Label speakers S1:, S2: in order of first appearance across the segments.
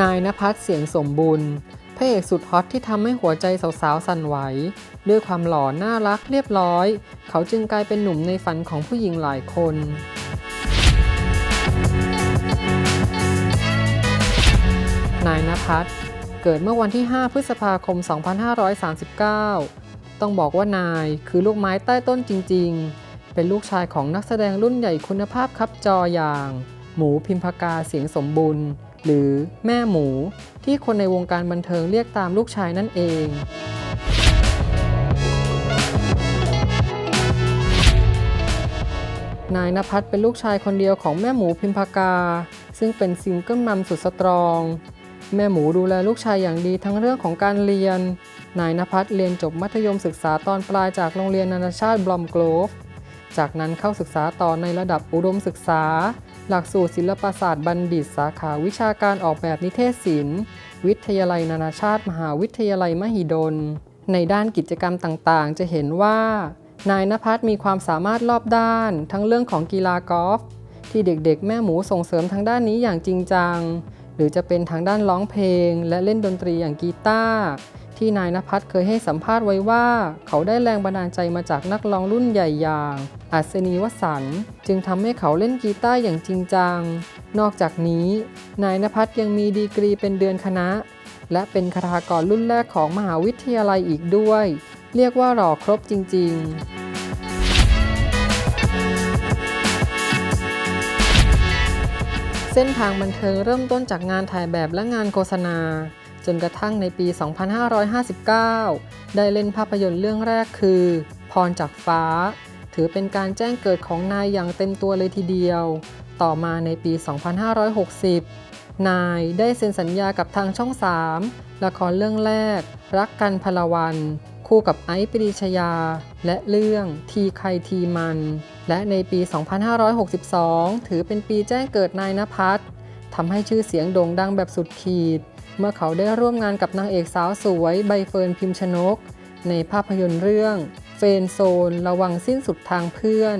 S1: นายนภัสเสียงสมบุญพระเอกสุดฮอตที่ทำให้หัวใจสาวๆสั่นไหว ด้วยความหล่อน่ารักเรียบร้อย เขาจึงกลายเป็นหนุ่มในฝันของผู้หญิงหลายคนนายนภัสเกิดเมื่อวันที่ 5 พฤษภาคม 2539 ต้องบอกว่านายคือลูกไม้ใต้ต้นจริงๆ เป็นลูกชายของนักแสดงรุ่นใหญ่คุณภาพครับจออย่าง หมูพิมพากาเสียงสมบุญ หรือแม่หมูที่คนในวงการบันเทิงเรียกตามลูกชายนั่นเองนายนภัสเป็นลูกชายคนเดียวของแม่หมูพิมพากา ซึ่งเป็นซิงเกิลมัมสุดสตรอง แม่หมูดูแลลูกชายอย่างดีทั้งเรื่องของการเรียน นายนภัสเรียนจบมัธยมศึกษาตอนปลายจากโรงเรียนนานาชาติบลอมโกลฟ จากนั้นเข้าศึกษาต่อในระดับอุดมศึกษา หลักสูตรศิลปศาสตร์บัณฑิต สาขาวิชาการออกแบบนิเทศศิลป์ วิทยาลัยนานาชาติ มหาวิทยาลัยมหิดล ในด้านกิจกรรมต่างๆ จะเห็นว่า นายนภัสมีความสามารถรอบด้าน ทั้งเรื่องของกีฬากอล์ฟที่เด็กๆ แม่หมูส่งเสริมทางด้านนี้อย่างจริงจัง หรือจะเป็นทางด้านร้องเพลง และเล่นดนตรีอย่างกีตาร์ ที่นายนภัสเคยให้สัมภาษณ์ไว้ว่า เขาได้แรงบันดาลใจมาจากนักร้องรุ่นใหญ่อย่างอัศนีวสันจึงทำให้เขาเล่นกีตาร์อย่างจริงจัง นอกจากนี้ นายนภัสยังมีดีกรีเป็นเดือนคณะ และเป็นคาถากรรุ่นแรกของมหาวิทยาลัยอีกด้วย เรียกว่าหล่อครบจริง ๆเส้นทางบันเทิงเริ่มต้นจากงานถ่ายแบบและงานโฆษณา จนกระทั่งในปี 2559 ได้เล่นภาพยนตร์เรื่องแรกคือ พรจากฟ้า ถือเป็นการแจ้งเกิดของนายอย่างเต็มตัวเลยทีเดียว ต่อมาในปี 2560 นายได้เซ็นสัญญากับทางช่อง 3 ละครเรื่องแรก รักกันพลวัน คู่กับไอซ์ปรีชยา และเรื่องทีใครทีมัน และในปี 2562 ถือเป็นปีแจ้งเกิดนายนภัสทำให้ชื่อเสียงโด่งดังแบบสุดขีด เมื่อเขาได้ร่วมงานกับนางเอกสาวสวยใบเฟิร์นพิมชนก ในภาพยนตร์เรื่อง เฟนโซน ระวังสิ้นสุดทางเพื่อน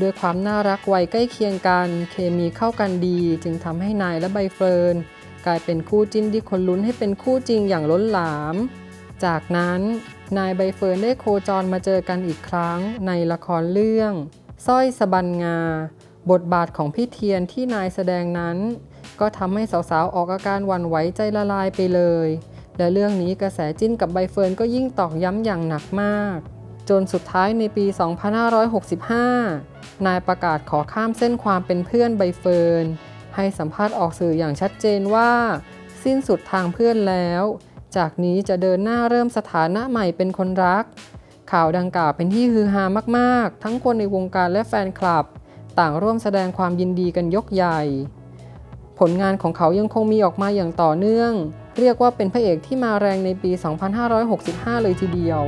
S1: ด้วยความน่ารักวัยใกล้เคียงกัน เคมีเข้ากันดี จึงทำให้นายและใบเฟิร์นกลายเป็นคู่จิ้นที่คนลุ้นให้เป็นคู่จริงอย่างล้นหลาม จากนั้นนายใบเฟิร์นได้โคจรมาเจอกันอีกครั้งในละครเรื่องสร้อยสบันงา บทบาทของพี่เทียนที่นายแสดงนั้น ก็ทำให้สาวๆ ออกอาการหวั่นไหวใจละลายไปเลย และเรื่องนี้กระแสจิ้นกับใบเฟิร์นก็ยิ่งตอกย้ำอย่างหนักมาก จนสุดท้ายในปี 2565 นายประกาศขอข้ามเส้นความเป็นเพื่อนใบเฟิร์น ให้สัมภาษณ์ออกสื่ออย่างชัดเจนว่า สิ้นสุดทางเพื่อนแล้ว จากนี้จะเดินหน้าเริ่มสถานะใหม่เป็นคนรัก ข่าวดังกล่าวเป็นที่ฮือฮามากๆ ทั้งคนในวงการและแฟนคลับ ต่างร่วมแสดงความยินดีกันยกใหญ่ ผลงานของเขายังคงมีออกมาอย่างต่อเนื่อง เรียกว่าเป็นพระเอกที่มาแรงในปี 2565 เลยทีเดียว